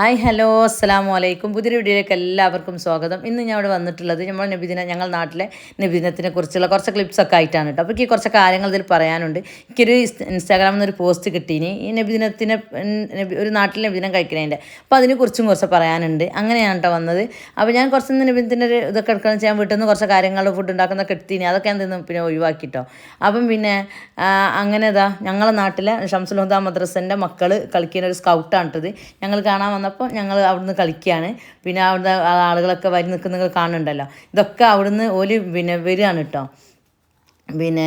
Hi hello അസ്സാം വലൈക്കും പുതിയ വീഡിയോയിലേക്ക് എല്ലാവർക്കും സ്വാഗതം. ഇന്ന് ഞാൻ ഇവിടെ വന്നിട്ടുള്ളത് നമ്മൾ നബിദിന ഞങ്ങൾ നാട്ടിലെ നബിദിനത്തിനെ കുറിച്ചുള്ള കുറച്ച് ക്ലിപ്സ് ഒക്കെ ആയിട്ടാണ് കേട്ടോ. അപ്പോൾ എനിക്ക് കുറച്ച് കാര്യങ്ങൾ ഇതിൽ പറയാനുണ്ട്. എനിക്കൊരു ഇൻസ്റ്റാഗ്രാമിൽ നിന്നൊരു പോസ്റ്റ് കിട്ടീനി. ഈ നബിദിനത്തിനെ ഒരു നാട്ടിൽ നബിദിനം കഴിക്കുന്നതിന്റെ അപ്പോൾ അതിനെക്കുറിച്ചും കുറച്ച് പറയാനുണ്ട്. അങ്ങനെയാണ് കേട്ടോ വന്നത്. അപ്പോൾ ഞാൻ കുറച്ച് ഇന്ന് നബിദിനത്തിന്റെ ഒരു ഇതൊക്കെ എടുക്കണം ചെയ്യാൻ വീട്ടിൽ നിന്ന് കുറച്ച് കാര്യങ്ങൾ ഫുഡ് ഉണ്ടാക്കുന്നൊക്കെ എടുത്തീനി. അതൊക്കെ ഞാൻ പിന്നെ പിന്നെ ഒഴിവാക്കിട്ടോ. അപ്പം പിന്നെ അങ്ങനെ ഇതാ ഞങ്ങളെ നാട്ടിലെ ഷംസുൽ ഹുദ മദ്രസന്റെ മക്കൾ കളിക്കുന്ന ഒരു സ്കൗട്ടാണ് ഞങ്ങൾ കാണാൻ വന്നപ്പോൾ ഞങ്ങൾ അവിടുന്ന് കളിക്കുകയാണ് പിന്നെ അവിടുന്ന് ആളുകളൊക്കെ വരി നിൽക്കുന്നത് കാണുന്നുണ്ടല്ലോ. ഇതൊക്കെ അവിടുന്ന് ഒരു പിന്നെ വരികയാണ് കേട്ടോ പിന്നെ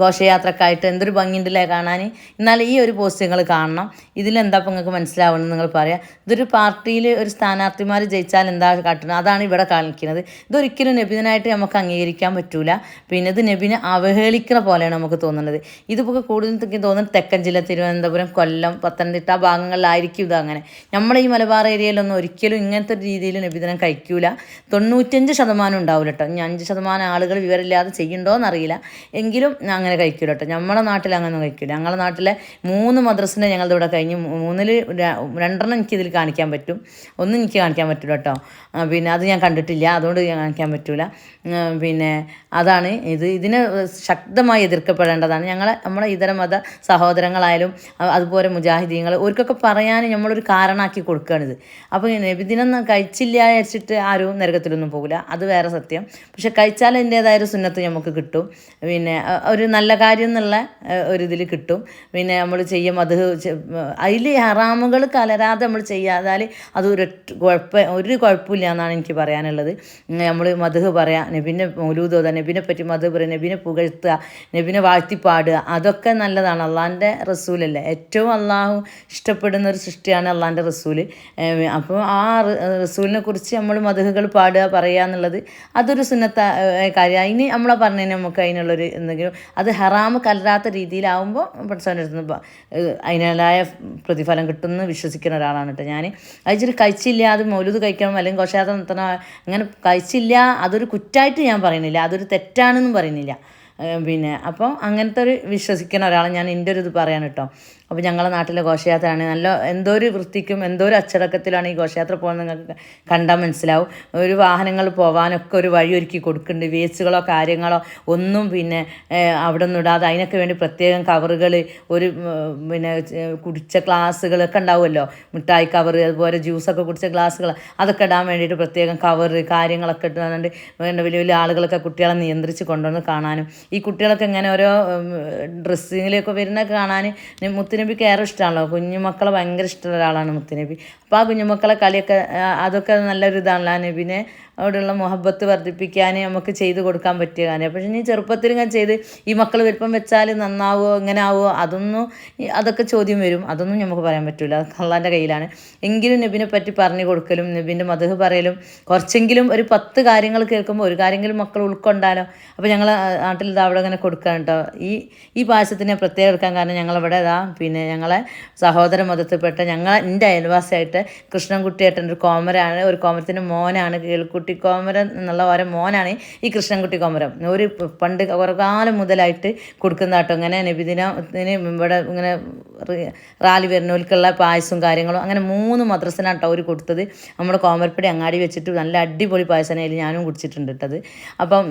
ഘോഷയാത്രക്കായിട്ട് എന്തൊരു ഭംഗിയുണ്ടല്ലേ കാണാൻ. എന്നാൽ ഈ ഒരു പോസ്റ്റ് നിങ്ങൾ കാണണം. ഇതിലെന്താ ഇപ്പം നിങ്ങൾക്ക് മനസ്സിലാവണം നിങ്ങൾ പറയാം. ഇതൊരു പാർട്ടിയിൽ ഒരു സ്ഥാനാർത്ഥിമാർ ജയിച്ചാൽ എന്താ കാട്ടുന്നത് അതാണ് ഇവിടെ കാണിക്കുന്നത്. ഇതൊരിക്കലും നബിനായിട്ട് നമുക്ക് അംഗീകരിക്കാൻ പറ്റൂല. പിന്നെ ഇത് നബിനെ അവഹേളിക്കുന്ന പോലെയാണ് നമുക്ക് തോന്നുന്നത്. ഇതിപ്പോൾ കൂടുതൽ തോന്നുന്നത് തെക്കൻ ജില്ല തിരുവനന്തപുരം കൊല്ലം പത്തനംതിട്ട ആ ഭാഗങ്ങളിലായിരിക്കും ഇത് അങ്ങനെ. നമ്മുടെ ഈ മലബാർ ഏരിയയിലൊന്നും ഒരിക്കലും ഇങ്ങനത്തെ ഒരു രീതിയിൽ നബിദിനം കഴിക്കൂല. തൊണ്ണൂറ്റഞ്ച് ശതമാനം ഉണ്ടാവില്ല കേട്ടോ ഇനി അഞ്ച് ശതമാനം ആളുകൾ വിവരമില്ലാതെ ചെയ്യുന്നുണ്ടോ എന്നറിയില്ല എങ്കിലും അങ്ങനെ കഴിക്കില്ല കേട്ടോ നമ്മളെ നാട്ടിൽ അങ്ങനെ കഴിക്കില്ല ഞങ്ങളുടെ നാട്ടിലെ മൂന്ന് മദ്രസിനെ ഞങ്ങളുടെ ഇവിടെ കഴിഞ്ഞ് മൂന്നിൽ രണ്ടെണ്ണം എനിക്കിതിൽ കാണിക്കാൻ പറ്റും. ഒന്നും എനിക്ക് കാണിക്കാൻ പറ്റില്ല കേട്ടോ പിന്നെ അത് ഞാൻ കണ്ടിട്ടില്ല. അതുകൊണ്ട് ഞാൻ കാണിക്കാൻ പറ്റില്ല പിന്നെ അതാണ് ഇത്. ഇതിനെ ശക്തമായി എതിർക്കപ്പെടേണ്ടതാണ്. ഞങ്ങളെ നമ്മളെ ഇതര മത സഹോദരങ്ങളായാലും അതുപോലെ മുജാഹിദീങ്ങൾ അവർക്കൊക്കെ പറയാൻ നമ്മളൊരു കാരണമാക്കി കൊടുക്കുകയാണിത് അപ്പോൾ നബിദിനം കഴിച്ചില്ല വെച്ചിട്ട് ആരും നരകത്തിലൊന്നും പോകില്ല അത് വേറെ സത്യം. പക്ഷെ കഴിച്ചാൽ അതിന്റേതായ ഒരു സുന്നത്ത് നമുക്ക് കിട്ടും. പിന്നെ ഒരു നല്ല കാര്യം എന്നുള്ള ഒരിതിൽ കിട്ടും. പിന്നെ നമ്മൾ ചെയ്യും അത് അതിൽ ഹറാമുകൾ കലരാതെ നമ്മൾ ചെയ്യാതാൽ അത് ഒരു കുഴപ്പ ഒരു കുഴപ്പമില്ല എന്നാണ് എനിക്ക് പറയാനുള്ളത്. നമ്മൾ മധുഹ് പറയാം നബിനെ മൗലൂദോ നബിനെ പറ്റി മധു പറയുക നബിനെ പുകഴ്ത്തുക നബിനെ വാഴ്ത്തിപ്പാടുക അതൊക്കെ നല്ലതാണ്. അള്ളാന്റെ റസൂലല്ലേ. ഏറ്റവും അള്ളാഹു ഇഷ്ടപ്പെടുന്ന ഒരു സൃഷ്ടിയാണ് അള്ളാന്റെ റസൂൽ അപ്പോൾ ആ റസൂലിനെ കുറിച്ച് നമ്മൾ മധുഹകൾ പാടുക പറയുക എന്നുള്ളത് അതൊരു സുന്നത്ത കാര്യം. അതിന് നമ്മളെ പറഞ്ഞതിന് നമുക്ക് അതിനുള്ളൊരു എന്തെങ്കിലും അത് ഹറാമ് കലരാത്ത രീതിയിലാവുമ്പോൾ പഠിച്ചവന്റെ അടുത്ത് നിന്ന് അതിനുള്ളതായ പ്രതിഫലം കിട്ടുമെന്ന് വിശ്വസിക്കുന്ന ഒരാളാണ് കേട്ടോ ഞാൻ അയച്ചിട്ട് കഴിച്ചില്ല അത് മൗലൂത് കഴിക്കണം അല്ലെങ്കിൽ ഘോഷയാത്ര നിർത്തണം അങ്ങനെ കഴിച്ചില്ല അതൊരു കുറ്റായിട്ട് ഞാൻ പറയുന്നില്ല അതൊരു തെറ്റാണെന്നും പറയുന്നില്ല. പിന്നെ അപ്പോൾ അങ്ങനത്തെ ഒരു വിശ്വസിക്കുന്ന ഒരാളെ ഞാൻ എന്റെ ഒരു ഇത് പറയാൻ കേട്ടോ അപ്പോൾ ഞങ്ങളുടെ നാട്ടിലെ ഘോഷയാത്രയാണ്. നല്ല എന്തോ ഒരു വൃത്തിക്കും എന്തോ ഒരു അച്ചടക്കത്തിലാണ് ഈ ഘോഷയാത്ര പോകുന്നത് നിങ്ങൾക്ക് കണ്ടാൽ മനസ്സിലാവും. ഒരു വാഹനങ്ങൾ പോകാനൊക്കെ ഒരു വഴി ഒരുക്കി കൊടുക്കുന്നുണ്ട്. വേസ്റ്റുകളോ കാര്യങ്ങളോ ഒന്നും പിന്നെ അവിടെ ഒന്നും ഇടാതെ അതിനൊക്കെ വേണ്ടി പ്രത്യേകം കവറുകൾ ഒരു പിന്നെ കുടിച്ച ഗ്ലാസ്സുകളൊക്കെ ഉണ്ടാവുമല്ലോ? മിഠായി കവർ അതുപോലെ ജ്യൂസൊക്കെ കുടിച്ച ഗ്ലാസ്സുകൾ അതൊക്കെ ഇടാൻ വേണ്ടിയിട്ട് പ്രത്യേകം കവർ കാര്യങ്ങളൊക്കെ ഇട്ടുകൊണ്ട് വലിയ വലിയ ആളുകളൊക്കെ കുട്ടികളെ നിയന്ത്രിച്ച് കൊണ്ടുവന്ന് കാണാനും. ഈ കുട്ടികളൊക്കെ ഇങ്ങനെ ഓരോ ഡ്രസ്സിങ്ങിലൊക്കെ വരുന്നൊക്കെ കാണാൻ മുത്തുനബിക്ക് ഏറെ ഇഷ്ടമാണല്ലോ കുഞ്ഞുമക്കളെ ഭയങ്കര ഇഷ്ടമുള്ള ഒരാളാണ് മുത്തുനബി. അപ്പോൾ ആ കുഞ്ഞുമക്കളെ കളിയൊക്കെ അതൊക്കെ നല്ലൊരു ഇതാണല്ലോ ആ നബിനെ അവിടെയുള്ള മുഹബത്ത് വർദ്ധിപ്പിക്കാൻ നമുക്ക് ചെയ്ത് കൊടുക്കാൻ പറ്റിയ കാര്യം പക്ഷേ നീ ചെറുപ്പത്തിൽ ഇങ്ങനെ ചെയ്ത് ഈ മക്കൾ വലിപ്പം വെച്ചാൽ നന്നാവോ എങ്ങനെ ആവോ അതൊന്നും അതൊക്കെ ചോദ്യം വരും. അതൊന്നും നമുക്ക് പറയാൻ പറ്റില്ല അത് അള്ളാന്റെ കയ്യിലാണ്. എങ്കിലും നബിനെ പറ്റി പറഞ്ഞു കൊടുക്കലും നബിന്റെ മതഹ് പറയലും കുറച്ചെങ്കിലും ഒരു പത്ത് കാര്യങ്ങൾ കേൾക്കുമ്പോൾ ഒരു കാര്യമെങ്കിലും മക്കൾ ഉൾക്കൊണ്ടാലോ? അപ്പോൾ ഞങ്ങൾ നാട്ടിൽ ഇതാ അവിടെ അങ്ങനെ കൊടുക്കാൻ കേട്ടോ ഈ ഈ പായസത്തിനെ പ്രത്യേകം എടുക്കാൻ കാരണം ഞങ്ങളിവിടെ ഇതാ പിന്നെ ഞങ്ങളെ സഹോദര മതത്തിൽപ്പെട്ട ഞങ്ങളെ എന്റെ അയൽവാസിയായിട്ട് കൃഷ്ണൻകുട്ടിയേട്ടൻ ഒരു കോമരാണ് ഒരു കോമരത്തിന്റെ മോനാണ് കേൾക്കുട്ടി കോമരൻ എന്നുള്ള ഓരോ മോനാണ് ഈ കൃഷ്ണൻകുട്ടി കോമരം ഒരു പണ്ട് കുറേ കാലം മുതലായിട്ട് കൊടുക്കുന്ന കേട്ടോ. ഇങ്ങനെ നബിദിനത്തിന് ഇവിടെ ഇങ്ങനെ റാലി വരുന്നവർക്കുള്ള പായസവും കാര്യങ്ങളും അങ്ങനെ മൂന്ന് മദ്രസനാണ് കേട്ടോ അവർ കൊടുത്തത്. നമ്മുടെ കോമരപ്പടി അങ്ങാടി വെച്ചിട്ട് നല്ല അടിപൊളി പായസനയിൽ ഞാനും കുടിച്ചിട്ടുണ്ട് ഇട്ടത് അപ്പം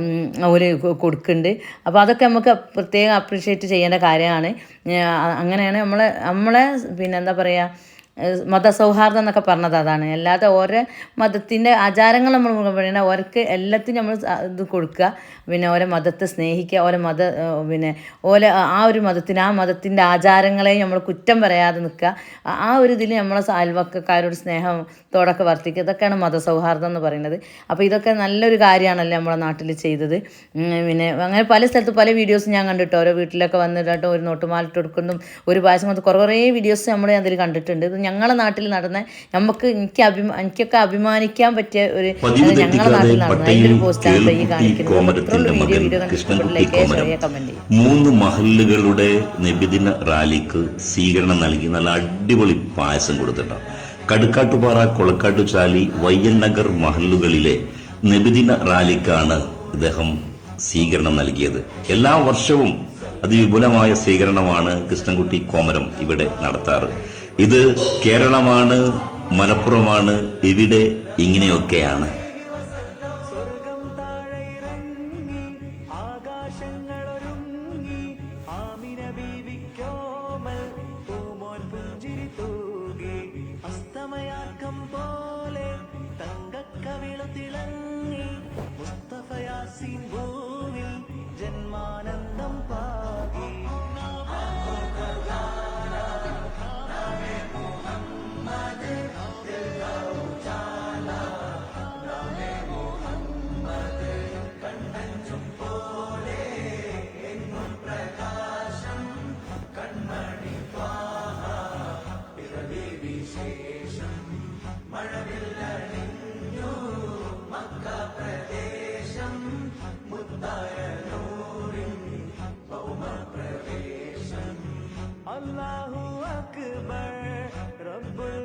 അവർ കൊടുക്കുന്നുണ്ട്. അപ്പോൾ അതൊക്കെ നമുക്ക് പ്രത്യേകം അപ്രീഷിയേറ്റ് ചെയ്യേണ്ട കാര്യമാണ്. അങ്ങനെയാണ് നമ്മളെ നമ്മളെ പിന്നെന്താ പറയുക മതസൗഹാർദ്ദം എന്നൊക്കെ പറഞ്ഞത് അതാണ്. അല്ലാതെ ഓരോ മതത്തിന്റെ ആചാരങ്ങൾ നമ്മൾ പറയുന്നത് ഓർക്ക് എല്ലാത്തിനും നമ്മൾ ഇത് കൊടുക്കുക. പിന്നെ ഓരോ മതത്തെ സ്നേഹിക്കുക ഓരോ മത പിന്നെ ഓരോ ആ ഒരു മതത്തിന് ആ മതത്തിന്റെ ആചാരങ്ങളെയും നമ്മൾ കുറ്റം പറയാതെ നിൽക്കുക. ആ- ഒരു ഇതിൽ നമ്മളെ അയൽവക്കക്കാരോട് സ്നേഹത്തോടൊക്കെ വർത്തിക്കുക. ഇതൊക്കെയാണ് മതസൗഹാർദ്ദം എന്ന് പറയുന്നത്. അപ്പോൾ ഇതൊക്കെ നല്ലൊരു കാര്യമാണല്ലോ നമ്മളെ നാട്ടിൽ ചെയ്തത്. പിന്നെ അങ്ങനെ പല സ്ഥലത്ത് പല വീഡിയോസ് ഞാൻ കണ്ടിട്ടോ ഓരോ വീട്ടിലൊക്കെ വന്നിട്ട് ഒരു നോട്ടുമാലിട്ട് കൊടുക്കുന്നതും ഒരു പായസം കുറേ വീഡിയോസ് നമ്മൾ അതിൽ കണ്ടിട്ടുണ്ട്. ഇത് ഞങ്ങളുടെ നാട്ടിൽ നടന്ന നമുക്ക് എനിക്ക് അഭിമാ എനിക്കൊക്കെ അഭിമാനിക്കാൻ പറ്റിയ ഒരു ഞങ്ങളെ ഞങ്ങളുടെ നാട്ടിൽ നടന്ന അതിന്റെ ഒരു പോസ്റ്റാണ് ഈ കാണിക്കുന്നത്. കോമരത്തിന്റെ വീഡിയോ മകൻ വീഡിയോ കൃഷ്ണൻകുട്ടി കണ്ടിട്ടുള്ളതിലേക്ക് ചെറിയ കമന്റ് മൂന്ന് മഹല്ലുകളുടെ നബിദിന റാലിക്ക് സ്വീകരണം നൽകി. നല്ല അടിപൊളി പായസം കൊടുത്തിട്ടുണ്ട്. കടുക്കാട്ടുപാറ കൊളക്കാട്ടുചാലി വയ്യൻ നഗർ മഹല്ലുകളിലെ നബിദിന റാലിക്കാണ് ഇദ്ദേഹം സ്വീകരണം നൽകിയത്. എല്ലാ വർഷവും അതിവിപുലമായ സ്വീകരണമാണ് കൃഷ്ണൻകുട്ടി കോമരം ഇവിടെ നടത്താറ്. ഇത് കേരളമാണ് മലപ്പുറമാണ് ഇവിടെ ഇങ്ങനെയൊക്കെയാണ്. പോലെ ജന്മാനന്ദം മഴവില്ല നിന്നു മക്ക പ്രദേശം മുത്താരനൂറിൻ ഭൗമ പ്രവേശം അല്ലാഹു അക്ബർ റബ്ബുൽ